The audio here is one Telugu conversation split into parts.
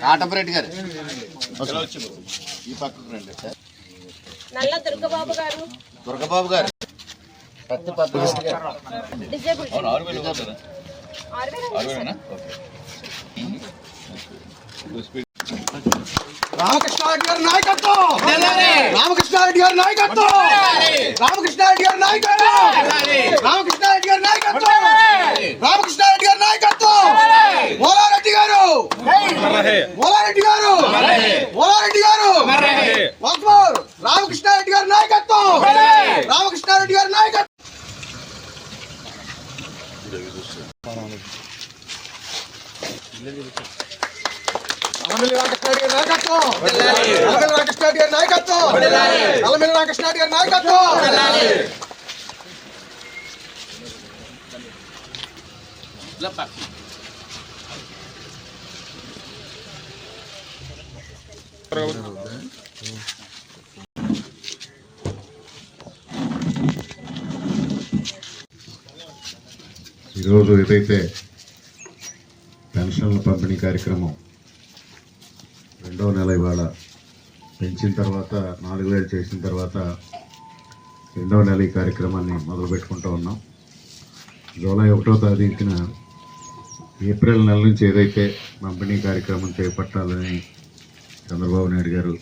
కాటంరెడ్డి గారు. ఈ పక్కకు రండి సార్ నల్ల దుర్గబాబు గారు. దుర్గబాబు గారు. పత్తి డిజేబుల్ రామకృష్ణారెడ్డి గారి నాయకత్వం! రామకృష్ణారెడ్డి గారి నాయకత్వం! రామకృష్ణారెడ్డి గారి నాయకత్వం! రామకృష్ణారెడ్డి గారి నాయకత్వం! రామకృష్ణారెడ్డి గారి నాయకత్వం! ఓలారెడ్డి గారు! ఓలారెడ్డి గారు! ఓలారెడ్డి గారు! రామకృష్ణారెడ్డి గారి నాయకత్వం రామకృష్ణారెడ్డి గారి నాయకత్వం నల్లమిల్లి రామకృష్ణారెడ్డి గారి నాయకత్వం. నల్లమిల్లి రామకృష్ణారెడ్డి గారి నాయకత్వం. నల్లమిల్లి రామకృష్ణారెడ్డి గారి నాయకత్వం. ఈరోజు ఏదైతే పెన్షన్ల పంపిణీ కార్యక్రమం రెండవ నెల ఇవాళ పెంచిన తర్వాత నాలుగు వేలు చేసిన తర్వాత రెండవ నెల ఈ కార్యక్రమాన్ని మొదలు పెట్టుకుంటూ ఉన్నాం. జూలై ఒకటో తారీఖున ఏప్రిల్ నెల నుంచి ఏదైతే పంపిణీ కార్యక్రమం చేపట్టాలని చంద్రబాబు నాయుడు గారు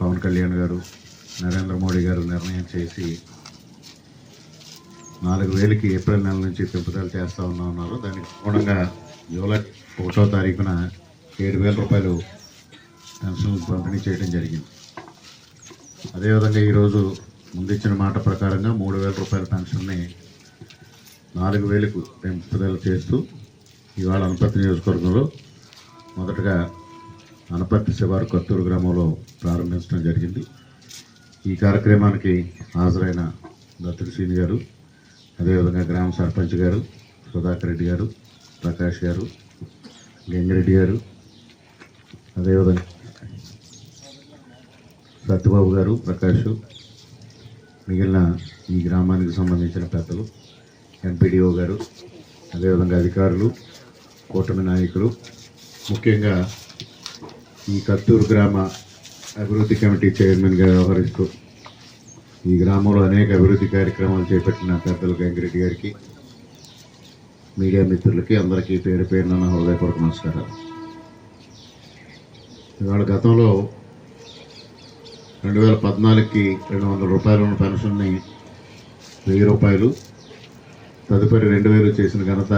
పవన్ కళ్యాణ్ గారు నరేంద్ర మోడీ గారు నిర్ణయం చేసి నాలుగు వేలకి ఏప్రిల్ నెల నుంచి పెంపుదల చేస్తూ ఉన్నా ఉన్నారు. దానికి అనుగుణంగా జూలై ఒకటో తారీఖున ఏడు వేల రూపాయలు పెన్షన్ పంపిణీ చేయడం జరిగింది. అదేవిధంగా ఈరోజు ముందిచ్చిన మాట ప్రకారంగా మూడు వేల రూపాయల పెన్షన్ని నాలుగు వేలకు పెంపుదల చేస్తూ ఇవాళ అనపర్తి నియోజకవర్గంలో మొదటగా అనపర్తి శివారు కత్తూరు గ్రామంలో ప్రారంభించడం జరిగింది. ఈ కార్యక్రమానికి హాజరైన దత్తుడు సీని గారు అదేవిధంగా గ్రామ సర్పంచ్ గారు సుధాకర్ రెడ్డి గారు ప్రకాష్ గారు గంగిరెడ్డి గారు అదేవిధంగా సత్యబాబు గారు ప్రకాష్ మిగిలిన ఈ గ్రామానికి సంబంధించిన పెద్దలు ఎంపీడీఓ గారు అదేవిధంగా అధికారులు కూటమి నాయకులు ముఖ్యంగా ఈ కత్తూరు గ్రామ అభివృద్ధి కమిటీ చైర్మన్గా వ్యవహరిస్తూ ఈ గ్రామంలో అనేక అభివృద్ధి కార్యక్రమాలు చేపట్టిన పెద్దలు గంగిరెడ్డి గారికి మీడియా మిత్రులకి అందరికీ పేరు పేరున హృదయపూర్వక నమస్కారాలు. ఇవాళ గతంలో రెండు వేల పద్నాలుగుకి రెండు వందల రూపాయలు ఉన్న పెన్షన్ని వెయ్యి రూపాయలు తదుపరి రెండు వేలు చేసిన ఘనత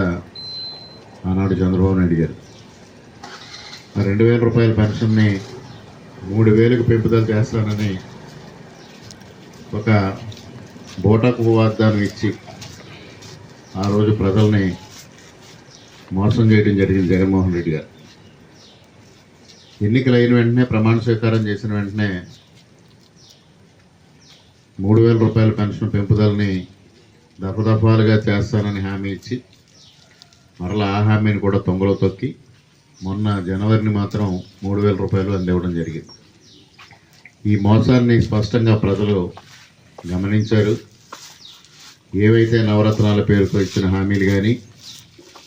ఆనాడు చంద్రబాబు నాయుడు గారు. ఆ రెండు వేల రూపాయల పెన్షన్ని మూడు వేలకు పెంపుదల చేస్తానని ఒక బోటాకు వాగ్దానం ఇచ్చి ఆ రోజు ప్రజల్ని మోసం చేయడం జరిగింది జగన్మోహన్ రెడ్డి గారు. ఎన్నికలు అయిన వెంటనే ప్రమాణ స్వీకారం చేసిన వెంటనే మూడు వేల రూపాయల పెన్షన్ పెంపుదలని దఫదఫాలుగా చేస్తానని హామీ ఇచ్చి మరలా ఆ హామీని కూడా తొంగలో తొక్కి మొన్న జనవరిని మాత్రం మూడు వేల రూపాయలు అందివ్వడం జరిగింది. ఈ మోసాన్ని స్పష్టంగా ప్రజలు గమనించారు. ఏవైతే నవరత్నాల పేరుతో ఇచ్చిన హామీలు కానీ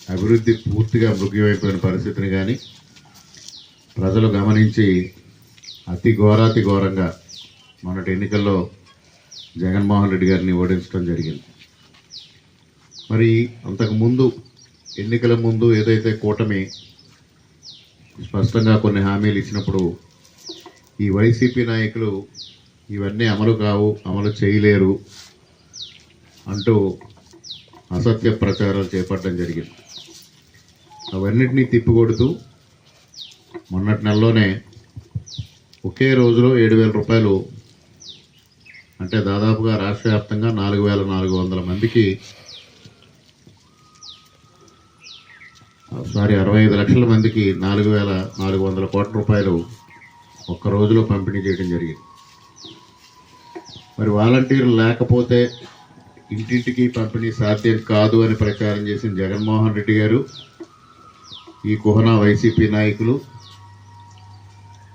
అభివృద్ధి పూర్తిగా మృగ్యమైపోయిన పరిస్థితిని కానీ ప్రజలు గమనించి అతి ఘోరాతి ఘోరంగా మొన్నటి ఎన్నికల్లో జగన్మోహన్ రెడ్డి గారిని ఓడించడం జరిగింది. మరి అంతకుముందు ఎన్నికల ముందు ఏదైతే కూటమి స్పష్టంగా కొన్ని హామీలు ఇచ్చినప్పుడు ఈ వైసీపీ నాయకులు ఇవన్నీ అమలు కావు అమలు చేయలేరు అంటూ అసత్య ప్రచారాలు చేపట్టడం జరిగింది. అవన్నిటినీ తిప్పికొడుతూ మొన్నటి నెలలోనే ఒకే రోజులో ఏడు వేల రూపాయలు అంటే దాదాపుగా రాష్ట్ర వ్యాప్తంగా నాలుగు వేల నాలుగు వందల మందికి సారీ అరవై ఐదు లక్షల మందికి నాలుగు వేల నాలుగు వందల కోట్ల రూపాయలు ఒక్క రోజులో పంపిణీ చేయడం జరిగింది. మరి వాలంటీర్లు లేకపోతే ఇంటింటికి పంపిణీ సాధ్యం కాదు అని ప్రచారం చేసిన జగన్మోహన్ రెడ్డి గారు ఈ కుహనా వైసీపీ నాయకులు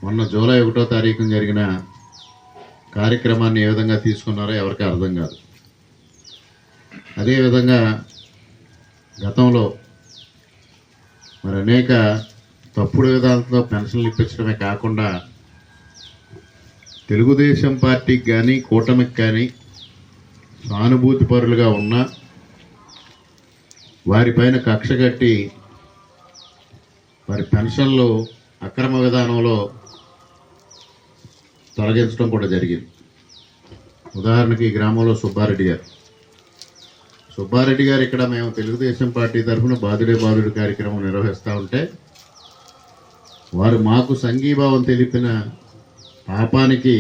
మొన్న జూలై ఒకటో తారీఖున జరిగిన కార్యక్రమాన్ని ఏ విధంగా తీసుకున్నారో ఎవరికి అర్థం కాదు. అదేవిధంగా గతంలో మరి అనేక తప్పుడు విధాలతో పెన్షన్లు ఇప్పించడమే కాకుండా తెలుగుదేశం పార్టీకి కానీ కూటమికి కానీ సానుభూతి పరులుగా ఉన్న వారిపైన కక్ష కట్టి వారి పెన్షన్లు అక్రమ విధానంలో తొలగించడం కూడా జరిగింది. ఉదాహరణకి ఈ గ్రామంలో సుబ్బారెడ్డి గారు. సుబ్బారెడ్డి గారు ఇక్కడ మేము తెలుగుదేశం పార్టీ తరఫున బాధుడే బాధుడు కార్యక్రమం నిర్వహిస్తూ ఉంటే వారు మాకు సంఘీభావం తెలిపిన పాపానికి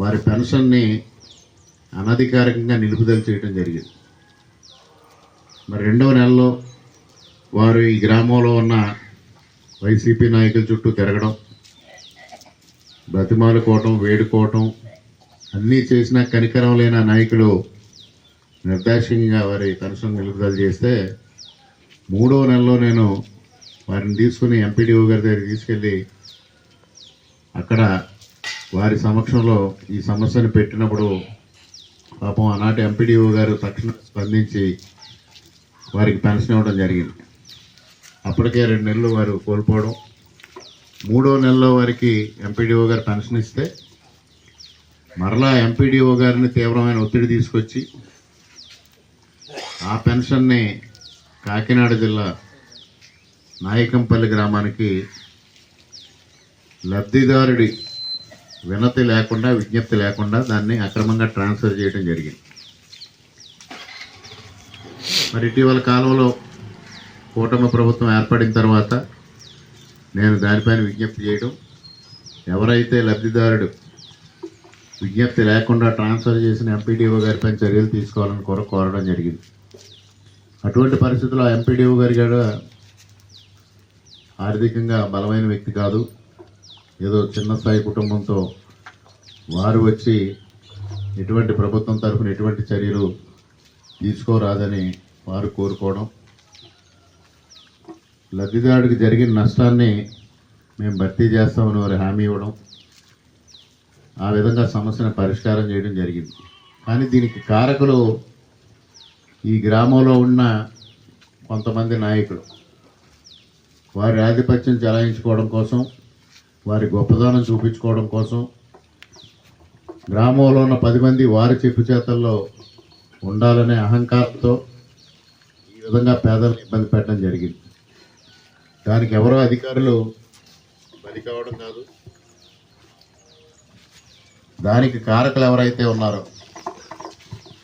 వారి పెన్షన్ని అనధికారికంగా నిలుపుదల చేయడం జరిగింది. మరి రెండవ నెలలో వారు ఈ గ్రామంలో ఉన్న వైసీపీ నాయకుల చుట్టూ తిరగడం బ్రతిమాలుకోవటం వేడుకోవటం అన్నీ చేసిన కనికరం లేని నాయకులు నిర్దాక్షిణ్యంగా వారి పెన్షన్ నిలుపుదల చేస్తే మూడో నెలలో నేను వారిని తీసుకుని ఎంపీడీఓ గారి దగ్గరికి తీసుకెళ్ళి అక్కడ వారి సమక్షంలో ఈ సమస్యను పెట్టినప్పుడు పాపం ఆనాటి ఎంపీడీఓ గారు తక్షణం స్పందించి వారికి పెన్షన్ ఇవ్వడం జరిగింది. అప్పటికే రెండు నెలలు వారు కోల్పోవడం మూడో నెలలో వారికి ఎంపీడీఓ గారు పెన్షన్ ఇస్తే మరలా ఎంపీడీఓ గారిని తీవ్రమైన ఒత్తిడి తీసుకొచ్చి ఆ పెన్షన్ని కాకినాడ జిల్లా నాయకంపల్లి గ్రామానికి లబ్ధిదారుడి వినతి లేకుండా విజ్ఞప్తి లేకుండా దాన్ని అక్రమంగా ట్రాన్స్ఫర్ చేయడం జరిగింది. మరి ఇటీవల కాలంలో కూటమి ప్రభుత్వం ఏర్పడిన తర్వాత నేను దానిపైన విజ్ఞప్తి చేయడం ఎవరైతే లబ్ధిదారుడు విజ్ఞప్తి లేకుండా ట్రాన్స్ఫర్ చేసిన ఎంపీడీఓ గారిపై చర్యలు తీసుకోవాలని కోర కోరడం జరిగింది. అటువంటి పరిస్థితుల్లో ఎంపీడీఓ గారి కూడా ఆర్థికంగా బలమైన వ్యక్తి కాదు. ఏదో చిన్న స్థాయి కుటుంబంతో వారు వచ్చి ఎటువంటి ప్రభుత్వం తరఫున ఎటువంటి చర్యలు తీసుకోరాదని వారు కోరుకోవడం లబ్ధిదారుడికి జరిగిన నష్టాన్ని మేము భర్తీ చేస్తామని వారు హామీ ఇవ్వడం ఆ విధంగా సమస్యను పరిష్కారం చేయడం జరిగింది. కానీ దీనికి కారకులు ఈ గ్రామంలో ఉన్న కొంతమంది నాయకులు వారి ఆధిపత్యం చెలాయించుకోవడం కోసం వారి గొప్పదనం చూపించుకోవడం కోసం గ్రామంలో ఉన్న పది మంది వారి చెప్పు చేతల్లో ఉండాలనే అహంకారంతో ఈ విధంగా పేదలను ఇబ్బంది పెట్టడం జరిగింది. దానికి ఎవరో అధికారులు బలి కావడం కాదు. దానికి కారకులు ఎవరైతే ఉన్నారో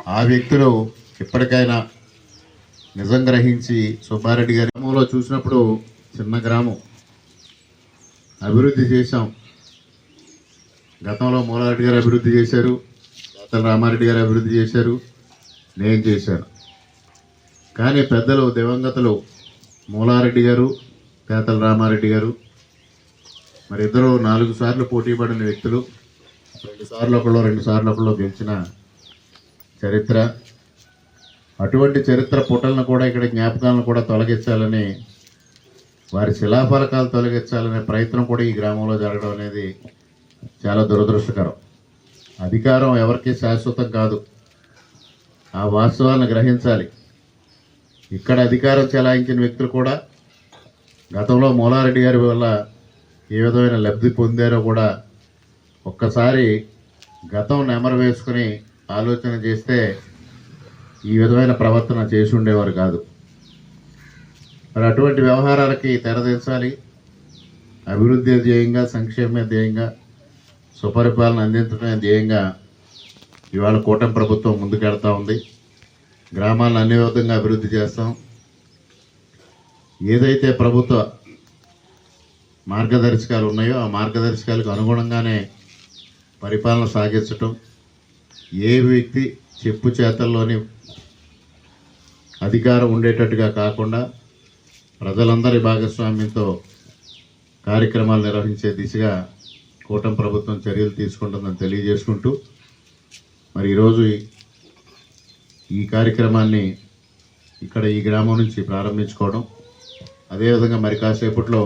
ఆ వ్యక్తులు ఇప్పటికైనా నిజం గ్రహించి సుబ్బారెడ్డి గారి గ్రామంలో చూసినప్పుడు చిన్న గ్రామం అభివృద్ధి చేశాం. గతంలో మూలారెడ్డి గారు అభివృద్ధి చేశారు దాతల రామారెడ్డి గారు అభివృద్ధి చేశారు నేను చేశాను. కానీ పెద్దలు దివంగతలు మూలారెడ్డి గారు పేతల రామారెడ్డి గారు మరి ఇద్దరు నాలుగు సార్లు పోటీ పడిన వ్యక్తులు రెండు సార్లు ఒకళ్ళు రెండు సార్లు ఒకళ్ళు గెలిచిన చరిత్ర. అటువంటి చరిత్ర పుటలను కూడా ఇక్కడ జ్ఞాపకాలను కూడా తొలగించాలని వారి శిలాఫలకాలు తొలగించాలనే ప్రయత్నం కూడా ఈ గ్రామంలో జరగడం అనేది చాలా దురదృష్టకరం. అధికారం ఎవరికీ శాశ్వతం కాదు. ఆ వాస్తవాలను గ్రహించాలి. ఇక్కడ అధికారం చెలాయించిన వ్యక్తులు కూడా గతంలో మూలారెడ్డి గారి వల్ల ఏ విధమైన లబ్ధి పొందారో కూడా ఒక్కసారి గతం నెమరు వేసుకుని ఆలోచన చేస్తే ఈ విధమైన ప్రవర్తన చేసి ఉండేవారు కాదు. మరి అటువంటి వ్యవహారాలకి తెరదించాలి అభివృద్ధి ధ్యేయంగా సంక్షేమ ధ్యేయంగా సుపరిపాలన అందించడమే ధ్యేయంగా ఇవాళ కూటమి ప్రభుత్వం ముందుకెళ్తా ఉంది. గ్రామాలను అన్ని విధంగా అభివృద్ధి చేస్తాం. ఏదైతే ప్రభుత్వ మార్గదర్శకాలు ఉన్నాయో ఆ మార్గదర్శకాలకు అనుగుణంగానే పరిపాలన సాగించటం ఏ వ్యక్తి చెప్పు చేతల్లోని అధికారం ఉండేటట్టుగా కాకుండా ప్రజలందరి భాగస్వామ్యంతో కార్యక్రమాలు నిర్వహించే దిశగా కూటమి ప్రభుత్వం చర్యలు తీసుకుంటుందని తెలియజేసుకుంటూ మరి ఈరోజు ఈ- ఈ కార్యక్రమాన్ని ఇక్కడ ఈ గ్రామం నుంచి ప్రారంభించుకోవడం అదేవిధంగా మరి కాసేపట్లో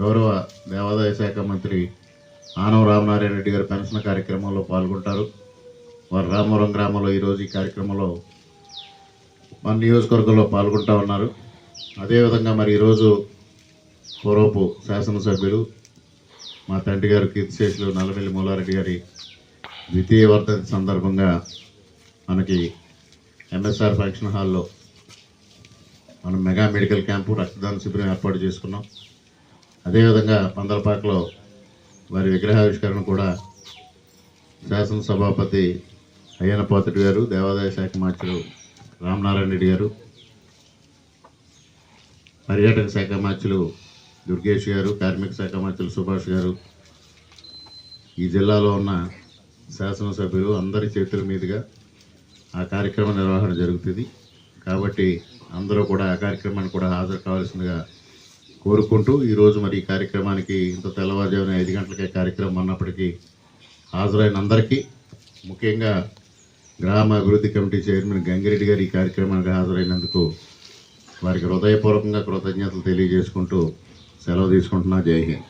గౌరవ దేవాదాయ శాఖ మంత్రి ఆనవ రామనారాయణ రెడ్డి గారు పెన్షన్ కార్యక్రమంలో పాల్గొంటారు. వారు రామవరం గ్రామంలో ఈరోజు ఈ కార్యక్రమంలో మన నియోజకవర్గంలో పాల్గొంటా ఉన్నారు. అదేవిధంగా మరి ఈరోజు పూర్వపు శాసనసభ్యులు మా తండ్రి గారు కీర్తిశేషులు నల్లమిల్లి మూలారెడ్డి గారి ద్వితీయ వర్ధంతి సందర్భంగా మనకి ఎంఎస్ఆర్ ఫంక్షన్ హాల్లో మనం మెగా మెడికల్ క్యాంపు రక్తదాన శిబిరం ఏర్పాటు చేసుకున్నాం. అదేవిధంగా పందలపాకలో వారి విగ్రహావిష్కరణ కూడా శాసనసభాపతి అయ్యన పోతటి గారు దేవాదాయ శాఖ మంత్రులు రామనారాయణ రెడ్డి గారు పర్యాటక శాఖ మంత్రులు దుర్గేష్ గారు కార్మిక శాఖ మంత్రులు సుభాష్ గారు ఈ జిల్లాలో ఉన్న శాసనసభ్యులు అందరి చేతుల మీదుగా ఆ కార్యక్రమ నిర్వహణ జరుగుతుంది. కాబట్టి అందరూ కూడా ఆ కార్యక్రమానికి కూడా హాజరు కావాల్సిందిగా కోరుకుంటూ ఈరోజు మరి ఈ కార్యక్రమానికి ఇంత తెల్లవారుజామున ఐదు గంటలకే కార్యక్రమం ఉన్నప్పటికీ హాజరైన అందరికీ ముఖ్యంగా గ్రామ అభివృద్ధి కమిటీ చైర్మన్ గంగిరెడ్డి గారు ఈ కార్యక్రమానికి హాజరైనందుకు వారికి హృదయపూర్వకంగా కృతజ్ఞతలు తెలియజేసుకుంటూ సెలవు తీసుకుంటున్నా. జై హింద్.